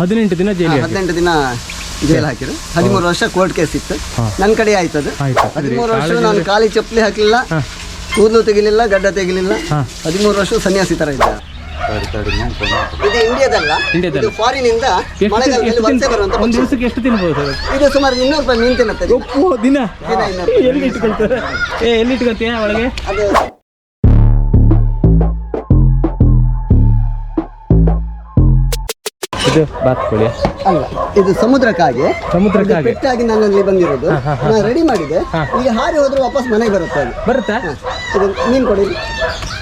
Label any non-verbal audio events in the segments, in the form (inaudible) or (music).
ಹದಿನೆಂಟು ದಿನ ಜೈಲು ಹಾಕಿ ಹದಿನೆಂಟು ದಿನ ಜೈಲ್ ಹಾಕಿದ್ರು ಹದಿಮೂರು ವರ್ಷ ಕೋರ್ಟ್ ಕೇಸ್ ಇತ್ತು. ನನ್ನ ಕಡೆ ಆಯ್ತು ಅದು ಹದಿಮೂರು ವರ್ಷ ನಾನು ಖಾಲಿ ಚಪ್ಪಲಿ ಹಾಕಲಿಲ್ಲ. ಕೂದಲು ತೆಗಿಲಿಲ್ಲ ಗಡ್ಡ ತೆಗಿಲಿಲ್ಲ. ಹದಿಮೂರು ವರ್ಷ ಸನ್ಯಾಸಿ ತರ ಇದ್ದ ಇದು ಇಂಡಿಯಾದಲ್ಲ ಇಂಡಿಯಾದಲ್ಲ. ಇದು ಫಾರಿನ್ ಇಂದ ಎಷ್ಟು ಮಳೆಗಾಲದಲ್ಲಿ ಎಷ್ಟು ವಲಸೆ ಬರುವಂತ ಒಂದು ಪಕ್ಷಿ. ದಿವಸಕ್ಕೆ ಎಷ್ಟು ತಿನ್ಬೋದು ಸರ್ ಇದು ಸುಮಾರು ಇನ್ನೂರು ರೂಪಾಯಿ ಮೀನು ತಿನ್ನುತ್ತೆ ಇದು. ಒಪ್ಪು ದಿನ ದಿನ ಇನ್ನೂರು ರೂಪಾಯಿ. ಎಲ್ಲಿ ಇಟ್ಕೊಳ್ತಾರೆ ಏ ಎಲ್ಲಿ ಇಟ್ಕೊಳ್ತೀಯ ಒಳಗೆ ಅದು ಇದು ಬಾತ್ಕೋಳಿ ಅಲ್ಲ ಇದು ಸಮುದ್ರಕ್ಕಾಗಿ. ಸಮುದ್ರಕ್ಕಾಗಿ. ಪೆಟ್ಟಾಗಿ ನನ್ನಲ್ಲಿ ಬಂದಿರೋದು. ನಾನು ರೆಡಿ ಮಾಡಿದೆ. ಈಗ ಹಾರಿ ಹೋದ್ರೆ ವಾಪಸ್ ಮನೆಗೆ ಬರುತ್ತೆ ಅದು. ಬರುತ್ತಾ? ಇದು ಮೀನು ಕೊಡಿ.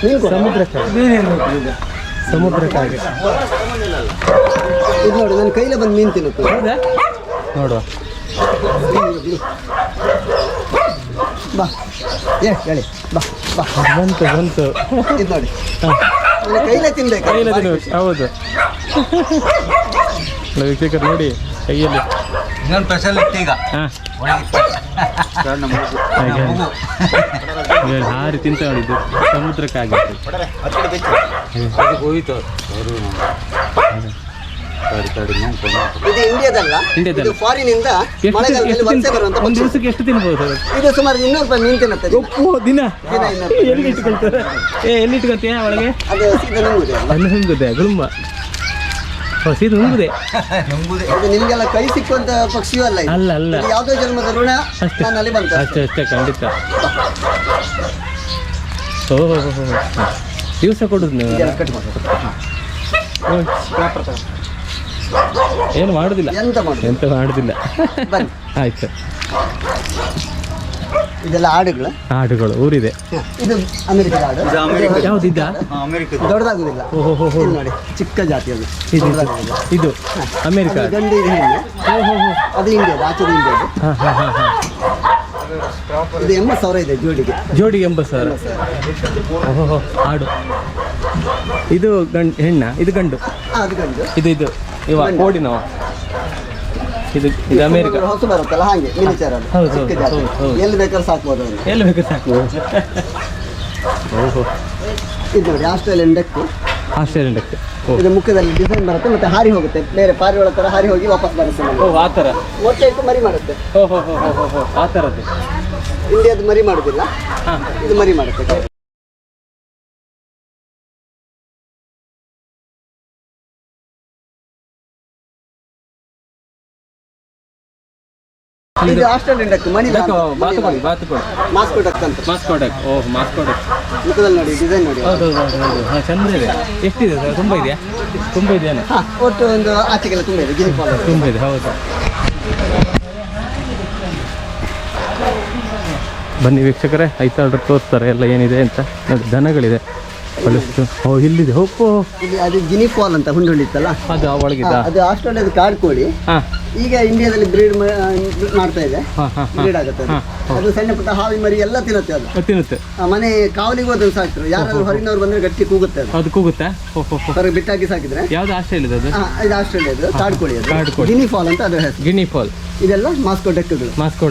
ಮೀನು ಕೊಡಿ. ಸಮುದ್ರಕ್ಕಾಗಿ. ಸಮುದ್ರಕ್ಕಾಗಿ. ಇದು ನೋಡಿ ನನ್ನ ಕೈಲೇ ಬಂದು ಮೀನು ತಿನ್ನುತ್ತೆ. ಹೌದಾ? ನೋಡುವ. ಬಾ. ಏ ಹೇಳಿ. ಬಾ ಬಾ. ಬಂತು ಬಂತು. ಇದು ನೋಡಿ. ಹಾ. ನನ್ನ ಕೈಲೇ ತಿನ್ಬೇಕು. ಹೌದು. ವೀಕ್ಷಕರು ನೋಡಿ ಕೈಯಲ್ಲಿ. ಇನ್ನೊಂದು ಸ್ಪೆಷಲ್ ಇತ್ತು ಈಗ. ಹಾ. ಹಾರಿ ತಿಂತ ನೋಡಿದ್ದು ಸಮುದ್ರಕ್ಕಾಗಿ ಹೋಯ್ತು ಇದು ಇಂಡಿಯಾದಲ್ಲ? ಇಂಡಿಯಾದಲ್ಲ. ಇದು ಫಾರಿನ್ ಇಂದ ಎಷ್ಟು ಮಳೆಗಾಲದಲ್ಲಿ ಎಷ್ಟು ವಲಸೆ ಬರುವಂತ ಒಂದು. ದಿವಸಕ್ಕೆ ಎಷ್ಟು ತಿನ್ಬೋದು? ಇದು ಸುಮಾರು ಇನ್ನೂರು ರೂಪಾಯಿ ಮೀನು ತಿನ್ನುತ್ತೆ ಒಪ್ಪು ದಿನ? ಎಲ್ಲಿ ಇಟ್ಕೊಳ್ತಾರೆ? ಏ ಎಲ್ಲಿ ಇಟ್ಕೊಳ್ತೀಯ ಒಳಗೆ? ಅದು ಸೀದಾ ನುಂಗುದೆ ಹುಂಗುದೆ ನುಂಗುದೆ. (laughs) ನಿಮ್ಗೆಲ್ಲ ಕೈ ಸಿಕ್ಕುವಂತ ಪಕ್ಷಿಯೂ ಅಲ್ಲ. ಅಲ್ಲ ಅಲ್ಲ. ಯಾವುದೋ ಜನ್ಮದ ಋಣ. ಅಷ್ಟೇ. ನನ್ನಲ್ಲಿ ಬಂತು ಅಷ್ಟೇ ಅಷ್ಟೇ ಖಂಡಿತ. ಓ ಹೋ ಹೋ ಹೋ ದಿವಸ ಕೊಡುದು ನೀವು. ಏನು ಮಾಡುದಿಲ್ಲ. ಎಂತ ಮಾಡುದು ಎಂತ ಮಾಡುದಿಲ್ಲ. (laughs) ಆಯ್ತು. ಇದೆಲ್ಲ ಆಡುಗಳು ಆಡುಗಳು ಊರಿದೆ. ಇದು ಅಮೆರಿಕದ ಆಡು ಅಮೆರಿಕ ಯಾವ್ದಿದ್ದ ಅಮೆರಿಕ ದೊಡ್ಡದಾಗುದಿಲ್ಲ. ಇದು ನೋಡಿ ಚಿಕ್ಕ ಜಾತಿ ಅದು ಇದು ಇದು. ಅಮೆರಿಕ. ಗಂಡು ಇದು ಹೆಣ್ಣು. ಓ ಹೋ ಹೋ ಅದು ಇಂಡಿಯಾದ ಆಚೆದು ಇಂಡಿಯಾದ ಇದು ಎಂಬತ್ತು ಸಾವಿರ ಇದೆ ಜೋಡಿಗೆ. ಜೋಡಿಗೆ ಎಂಬತ್ತು ಸಾವಿರ. ಓಹೋ ಹೋ ಹಾಡು. ಇದು ಗಂಡು ಹೆಣ್ಣ ಇದು ಗಂಡು. ಅದು ಗಂಡು. ಇದು ಇದು ಇವ ಕೋಡಿನವ. ಇದು ಇದು ಅಮೇರಿಕ. ಹೊಸ ಬರುತ್ತಲ್ಲ ಹಾಗೆ ಮಿನಿಚರ್ ಅದು. ಹೌದು, ಚಿಕ್ಕ ಹೌದು, ಜಾತಿ ಹೌದು, ಹೌದು. ಎಲ್ಲಿ ಬೇಕಾದ್ರೂ ಸಾಕ್ಬೋದು ಅದನ್ನು ಎಲ್ಲಿ ಬೇಕು ಸಾಕು ಓಹೋ. ಇದು ನೋಡಿ ಆಸ್ಟ್ರೇಲಿಯನ್ ಡೆಕ್ಕು ಆಸ್ಟ್ರೇಲಿಯನ್ ಡೆಕ್ ಓ. ಇದು ಮುಖದಲ್ಲಿ ಡಿಸೈನ್ ಬರುತ್ತೆ ಮತ್ತೆ ಹಾರಿ ಹೋಗುತ್ತೆ. ಬೇರೆ ಪಾರಿವಾಳ ತರ ಹಾರಿ ಹೋಗಿ ವಾಪಸ್ ಬರುತ್ತೆ ನಮಗೆ. ಓ ಆ ಥರ. ಮೊಟ್ಟೆ ಇಟ್ಟು ಮರಿ ಮಾಡುತ್ತೆ. ಓ ಹೋ ಹೋ ಹೋ ಹೋ ಹೋ ಆ ಥರದ್ದು. ಇಂಡಿಯಾದ ಮರಿ ಮಾಡುದಿಲ್ಲ. ಹಾಂ. ಇದು ಮರಿ ಮಾಡುತ್ತೆ. ಇದು ಮನಿ ಮಾಸ್ಕೋ ಡಕ್ ಅಂತ. ಓಹ್ ಮಾಸ್ಕೋ ಡಕ್ ಮುಖದಲ್ಲಿ ನೋಡಿ ಡಿಸೈನ್ ನೋಡಿ. ಹೌದು ಹೌದು ಹೌದು ಹೌದು. ಹಾಂ ಚಂದ್ರ ಇದೆ. ಎಷ್ಟಿದೆ ಸರ್? ತುಂಬ ಇದೆಯಾ? ತುಂಬ ಇದೆಯಾ ಒಟ್ಟು ಒಂದು ಆಚೆಗೆಲ್ಲ ತುಂಬ ಇದೆ ಫಾಲ್ ತುಂಬ ಇದೆ ಹೌದು. ಬನ್ನಿ ವೀಕ್ಷಕರೇ ಐತಾಳ್ರು ತೋರಿಸ್ತಾರೆ ಎಲ್ಲ ಏನಿದೆ ಅಂತ ನೋಡಿ ದನಗಳಿದೆ. ಬಹಳಷ್ಟು ಓ ಇಲ್ಲಿದೆ. ಹೋಪ್ಪೋ ಇಲ್ಲಿ ಅದು ಗಿನಿ ಫಾಲ್ ಅಂತ ಹುಂಡು ಇತ್ತಲ್ಲ ಅದು ಒಳಗಿದ್ದ ಅದು ಆಸ್ಟ್ರೇಲಿಯಾದ ಕಾಡು ಕೋಳಿ. ಈಗ ಇಂಡಿಯಾದಲ್ಲಿ ಬ್ರೀಡ್ ಮಾಡ್ತಾ ಇದೆ. ಬ್ರೀಡ್ ಆಗುತ್ತೆ ಅದು. ಸಣ್ಣ ಪುಟ್ಟ ಹಾವಿ ಮರಿ ಎಲ್ಲ ತಿನ್ನುತ್ತೆ ಅದು. ತಿನ್ನುತ್ತೆ. ಮನೆ ಕಾವಲಿಗೂ ಅದನ್ನು ಸಾಕ್ತಾರೆ. ಯಾರಾದ್ರೂ ಹೊರಗಿನವ್ರು ಬಂದ್ರೆ ಗಟ್ಟಿ ಕೂಗುತ್ತೆ ಅದು. ಕೂಗುತ್ತೆ? ಹೊರಗೆ ಬಿಟ್ಟಾಕಿ ಸಾಕಿದ್ರೆ? ಯಾವ್ದು ಆಸ್ಟ್ರೇಲಿಯಾದ ಅದು? ಇದು ಆಸ್ಟ್ರೇಲಿಯಾದ. ಕಾಡ್ ಕೋಳಿ ಅದು. ಗಿನಿ ಫಾಲ್ ಅಂತ ಅದು ಹೆಸರು. Guinea fall. ಇದೆಲ್ಲ ಮಾಸ್ಕೋ ಡೆಕ್ಕುಗಳು. ಮಾಸ್ಕೋ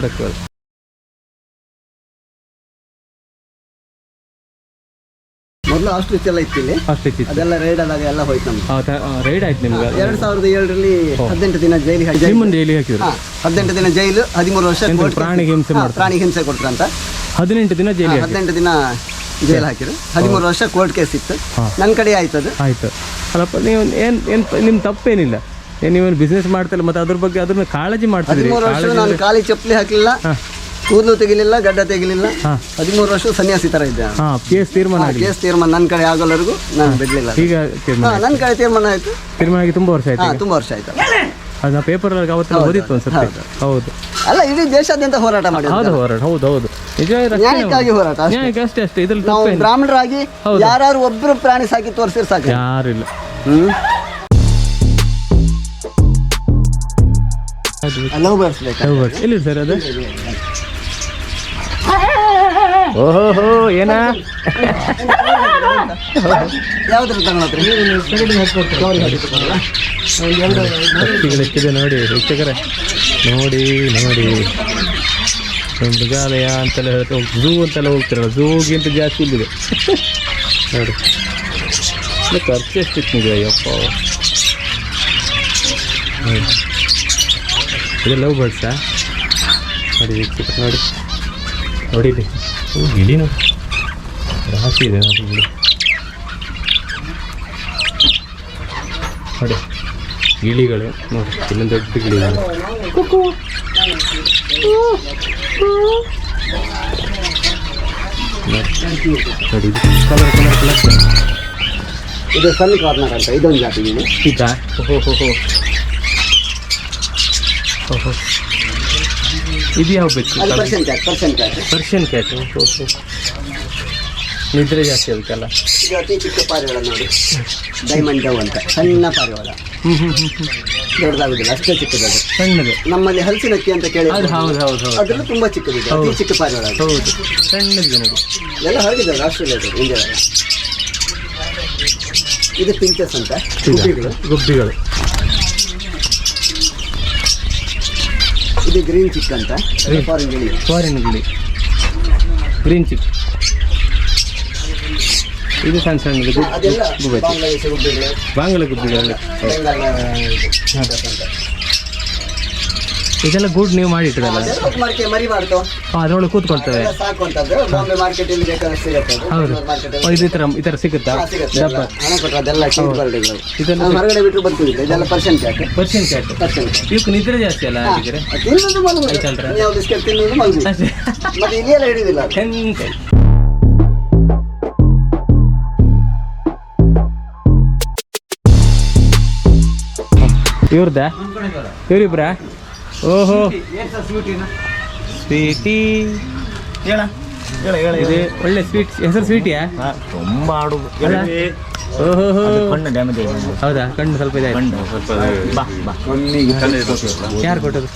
ಮೊದಲು ಆಸ್ಟ್ರಿಚ್ ಎಲ್ಲ ಇತ್ತು ಇಲ್ಲಿ ಅಷ್ಟೇ ಅದೆಲ್ಲ ರೈಡ್ ಆದಾಗ ಎಲ್ಲ ಹೋಯ್ತು ನಮ್ಗೆ. ರೈಡ್ ಆಯ್ತು ನಿಮ್ಗೆ? ಎರಡ್ ಸಾವಿರದ ಏಳರಲ್ಲಿ ಹದಿನೆಂಟು ದಿನ ಜೈಲಿ ನಿಮ್ಮನ್ನು ಡೈಲಿ ಹಾಕಿದ್ರು? ಹದಿನೆಂಟು ದಿನ ಜೈಲು ಹದಿಮೂರು ವರ್ಷ. ಪ್ರಾಣಿಗೆ ಹಿಂಸೆ? ಪ್ರಾಣಿಗೆ ಹಿಂಸೆ ಕೊಡ್ತಾರಂತ ಹದಿನೆಂಟು ದಿನ ಜೈಲಿ ಹದಿನೆಂಟು ದಿನ ಜೈಲ್ ಹಾಕಿದ್ರು. ಹದಿಮೂರು ವರ್ಷ ಕೋರ್ಟ್ ಕೇಸ್ ಇತ್ತು. ನನ್ನ ಕಡೆ ಆಯ್ತು ಅದು. ಆಯ್ತು. ಅಲ್ಲಪ್ಪ ನೀವು ಏನು ಏನು ನಿಮ್ಮ ತಪ್ಪೇನಿಲ್ಲ. ನೀವೇನು ಬಿಸ್ನೆಸ್ ಮಾಡ್ತಿಲ್ಲ ಮತ್ತೆ ಅದ್ರ ಬಗ್ಗೆ ಅದ್ರ ಕಾಳಜಿ ಮಾಡ್ತಿದ್ರಿ ನಾನು ಕಾಲಿ ಚಪ್ಪಲಿ ಹಾಕಲಿಲ್ಲ. ಕೂದಲು ತೆಗಿಲಿಲ್ಲ ಗಡ್ಡ ತೆಗಿಲಿಲ್ಲ. ಹದಿಮೂರು ವರ್ಷ ಸನ್ಯಾಸಿ ತರ ಇದ್ದೆ. ಹಾಂ ಕೇಸ್ ತೀರ್ಮಾನ ಆಗಿ ಕೇಸ್ ತೀರ್ಮಾನ ನನ್ನ ಕಡೆ ಆಗೋಲ್ಲರಿಗೂ ನಾನು ಬಿಡ್ಲಿಲ್ಲ. ಈಗ ತೀರ್ಮಾನ ಹಾ ನನ್ನ ಕಡೆ ತೀರ್ಮಾನ ಆಯ್ತು. ತೀರ್ಮಾನ ಆಗಿ ತುಂಬ ವರ್ಷ ಆಯ್ತು ಹಾ ಈಗ? ತುಂಬಾ ವರ್ಷ ಆಯ್ತು. ಅದು ಪೇಪರ್ ಅಲ್ಲಿ ಅವತ್ತೆಲ್ಲ ಓದಿತ್ತು ಅನ್ಸುತ್ತೆ ಹೌದು. ಅಲ್ಲ ಇಡೀ ದೇಶಾದ್ಯಂತ ಹೋರಾಟ ಮಾಡಿದ್ರು ಹೌದು ಹೋರಾಟ. ಹೌದು ಹೌದು. ನಿಜ ನ್ಯಾಯಕ್ಕಾಗಿ ಹೋರಾಟ ಅಷ್ಟೇ. ನ್ಯಾಯಕ್ಕೆ ಅಷ್ಟೇ ಅಷ್ಟೇ. ಇದ್ರಲ್ಲಿ ನಾವು ತಪ್ಪೇನು ಬ್ರಾಹ್ಮಣರಾಗಿ. ಯಾರು ಒಬ್ರು ಪ್ರಾಣಿ ಸಾಕಿ ತೋರಿಸಿರ್ ಸಾಕು ಯಾರಿಲ್ಲ ಹ್ಮ್? ಲವ್ ಬರ್ಸ್ಬೇಕು ಹೌದು ಎಲ್ಲಿ ಸರ್ ಅದು? ಓಹೋ ಏನ? ಯಾವ್ದ್ರ ತಗೊಳತ್ರಿ ನೋಡಿ ವೀಕ್ಷಕರೇ. ನೋಡಿ ನೋಡಿ. ಮೃಗಾಲಯ ಅಂತೆಲ್ಲ ಹೇಳ್ತಾ ಝೂ ಅಂತೆಲ್ಲ ಹೋಗ್ತಿರಲ್ಲ ಝೂಗಿಂತ ಜಾಸ್ತಿ ಇಲ್ಲಿದೆ. ನೋಡಿ. ಖರ್ಚು ಎಷ್ಟಿತ್ತು ನಿಮಗೆ ಅಯ್ಯಪ್ಪ ಇದು ಲವ್ ಬರ್ಡ್ಸಾ? ನೋಡಿ ನೋಡಿ. ನೋಡಿ ಇಲ್ಲಿ ಓ ಗಿಳಿ ನೋಡಿ ರಾಶಿ ಇದೆ ನೋಡಿ ಗಿಳಿ ನೋಡಿ ಗಿಳಿಗಳು ನೋಡಿ ಇನ್ನೊಂದು ದೊಡ್ಡ ಗಿಳಿಗಳು. ನೋಡಿ ಕಲರ್ ಕಲರ್ ಕಲರ್ ಇದು ಸಣ್ಣ ಕಾರ್ನರ್ ಅಂತ ಇದೊಂದು ಜಾತಿ ಇದಾ. ಓಹೋ ಹೋ ಹೋ ಓಹೋ ಇದು ಯಾವ ಬೇಕು ಪರ್ಷಿಯನ್ ಕ್ಯಾಟ್ ಓಹೋ ನಿದ್ರೆ ಜಾಸ್ತಿ ಅದಕ್ಕೆಲ್ಲ. ಇದು ಅತಿ ಚಿಕ್ಕ ಪಾರಿವಾಳ ನೋಡಿ. ಡೈಮಂಡ್ ಡವ್ ಅಂತ ಸಣ್ಣ ಪಾರಿವಾಳ. ದೊಡ್ಡದಾಗುದಿಲ್ಲ ಅಷ್ಟೇ ಚಿಕ್ಕದದು ಸಣ್ಣದು. ನಮ್ಮಲ್ಲಿ ಹಲಸಿನಕ್ಕಿ ಅಂತ ಕೇಳಿ ಅದು ಹೌದು ಹೌದು ಹೌದು. ಅದ್ರಲ್ಲೂ ತುಂಬಾ ಚಿಕ್ಕದಿದೆ ಅತಿ ಚಿಕ್ಕ ಪಾರಿವಾಳ. ಹೌದು. ಸಣ್ಣದು ಎಲ್ಲ ಹೊರಗಿದ್ದಾರೆ ಇಂಡಿಯಾದಲ್ಲ ಇದು ಪಿಂಚಸ್ ಅಂತ ಗುಬ್ಬಿಗಳು. ಗುಬ್ಬಿಗಳು. ಇದು ಗ್ರೀನ್ ಚಿಕ್ ಅಂತ? Green. ಫಾರಿನ್ ಗಿಳಿ. ಫಾರಿನ್ ಗಿಳಿ. ಗ್ರೀನ್ ಚಿಕ್ ಇದು ಸಣ್ಣ ಸಣ್ಣದು ಅದೆಲ್ಲ ಬಾಂಗ್ಲಾದೇಶ ಗುಬ್ಬಿಗಳು ಬಾಂಗ್ಲ ಗುಬ್ಬಿಗಳು ಬೆಂಗಾಲ್ ಅಂತ. ಇದೆಲ್ಲ ಗುಡ್ ನೀವು ಮಾಡಿಟ್ಟಿರಲ್ಲ. ಮಾಡ್ತಾವ ಅದರೊಳಗೆ ಕೂತ್ಕೊಳ್ತವೆ. ಅದೆಲ್ಲ ಸಾಕುವಂತದ್ದು ಬಾಂಬೆ ಮಾರ್ಕೆಟ್ ಅಲ್ಲಿ ಬೇಕಾದಷ್ಟು ಸಿಗುತ್ತೆ. ಅದು. ಹೌದು ಓ, ಇದು ಈ ಥರ ಈ ಥರ ಸಿಗುತ್ತಾ? ಡಬ್ಬ ಎಲ್ಲ. ಹಣ ಕೊಟ್ಟರೆ ಅದೆಲ್ಲ ಚೀಪ್ ಬರ್ಡ್ಗಳು ಇದೆಲ್ಲ ನಾವು ಹೊರಗಡೆ ಬಿಟ್ಟರು ಬರ್ತಿದ್ದೆ ಇದೆಲ್ಲ percent cat Persian cat percent ಇವಕ್ಕೆ ನಿದ್ರೆ ಜಾಸ್ತಿ ಅಲ್ಲ ಹಾಗಿದ್ರೆ? ತಿನ್ನೋದು ಮಲಗುದು ಆಯ್ತಲ್ರ? ನೀವು ಬಿಸ್ಕೆಟ್ ತಿನ್ನೋದು ಮಲಗುದು ಅಷ್ಟೇ. ಮತ್ತೆ ಇಲ್ಲಿಯೆಲ್ಲ ಹಿಡಿಯುದಿಲ್ಲ ಅದು. ಹೆಂಗೆ? ಇವ್ರದ್ದ ಇವ್ರಿಬ್ರ? ಓಹೋ. ಸ್ವೀಟಿ ಇದು ಒಳ್ಳೆ ಸ್ವೀಟ್ ಹೆಸರು ಸ್ವೀಟಿಯಾ ತುಂಬ ಆಡುದು? ಓಹೋ. ಕಣ್ಣು ಡ್ಯಾಮೇಜ್ ಹೌದಾ? ಕಣ್ಣು ಸ್ವಲ್ಪ ಇದೆ ಕಣ್ಣು ಸ್ವಲ್ಪ ಬಾ ಬಾ. ಯಾರು ಕೊಟ್ಟದು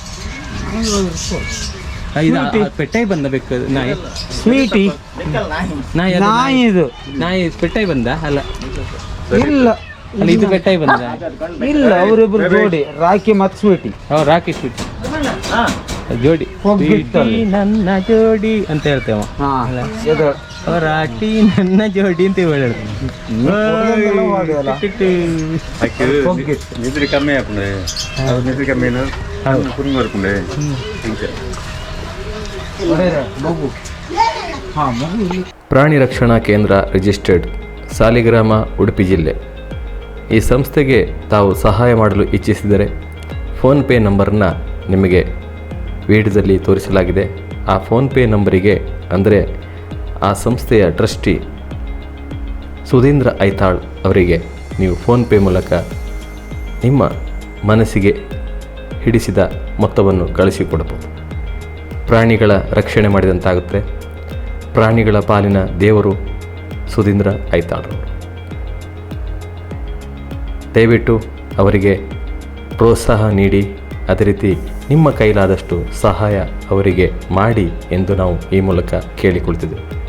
ಪೆಟ್ಟಾಗಿ ಬಂದ ಬೇಕು ನಾಯಿ. ಸ್ವೀಟಿ ನಾಯಿ ನಾಯಿ ಇದು. ನಾಯಿ ಪೆಟ್ಟಾಗಿ ಬಂದ? ಅಲ್ಲ. ಇಲ್ಲ. ಅಲ್ಲ ಇದು ಪೆಟ್ಟಾಗಿ ಬಂದ? ಇಲ್ಲ ಅವರಿಬ್ರು ಜೋಡಿ. ರಾಕಿ ಮತ್ತು ಸ್ವೀಟಿ ಹೌ ರಾಕಿ ಸ್ವೀಟ್ ಜೋಡಿ. ನನ್ನ ಜೋಡಿ ಅಂತ ಹೇಳ್ತೇವೆ. ಹಾ. ಇದು ನನ್ನ ಜೋಡಿ ಅಂತ ಹೇಳಿ ಕೊಡೋದೆಲ್ಲ ವಾಡಿಯಲ್ಲ. ಹೋಗಿತ್ತು ನಿದ್ರೆ ಕಮ್ಮಿ ಹಾಕೊಂಡೆ. ನಿದ್ರೆ ಕಮ್ಮಿ ಕುರುಂಗ್ ಬರ್ಕೊಂಡೆ ಮಗು. ಹಾ ಮಗು ಇಲ್ಲಿ. ಪ್ರಾಣಿ ರಕ್ಷಣಾ ಕೇಂದ್ರ ರಿಜಿಸ್ಟರ್ಡ್ ಸಾಲಿಗ್ರಾಮ ಉಡುಪಿ ಜಿಲ್ಲೆ. ಈ ಸಂಸ್ಥೆಗೆ ತಾವು ಸಹಾಯ ಮಾಡಲು ಇಚ್ಛಿಸಿದರೆ ಫೋನ್ಪೇ ನಂಬರನ್ನು ನಿಮಗೆ ವಿಡಿಯೋದಲ್ಲಿ ತೋರಿಸಲಾಗಿದೆ. ಆ ಫೋನ್ಪೇ ನಂಬರಿಗೆ ಅಂದರೆ ಆ ಸಂಸ್ಥೆಯ ಟ್ರಸ್ಟಿ ಸುಧೀಂದ್ರ ಐತಾಳ್ ಅವರಿಗೆ ನೀವು ಫೋನ್ಪೇ ಮೂಲಕ ನಿಮ್ಮ ಮನಸ್ಸಿಗೆ ಹಿಡಿಸಿದ ಮೊತ್ತವನ್ನು ಕಳಿಸಿಕೊಡಬಹುದು. ಪ್ರಾಣಿಗಳ ರಕ್ಷಣೆ ಮಾಡಿದಂತಾಗುತ್ತೆ. ಪ್ರಾಣಿಗಳ ಪಾಲಿನ ದೇವರು ಸುಧೀಂದ್ರ ಐತಾಳ್ ದಯವಿಟ್ಟು ಅವರಿಗೆ ಪ್ರೋತ್ಸಾಹ ನೀಡಿ. ಅದೇ ರೀತಿ ನಿಮ್ಮ ಕೈಲಾದಷ್ಟು ಸಹಾಯ ಅವರಿಗೆ ಮಾಡಿ ಎಂದು ನಾವು ಈ ಮೂಲಕ ಕೇಳಿಕೊಳ್ತಿದ್ದೇವೆ.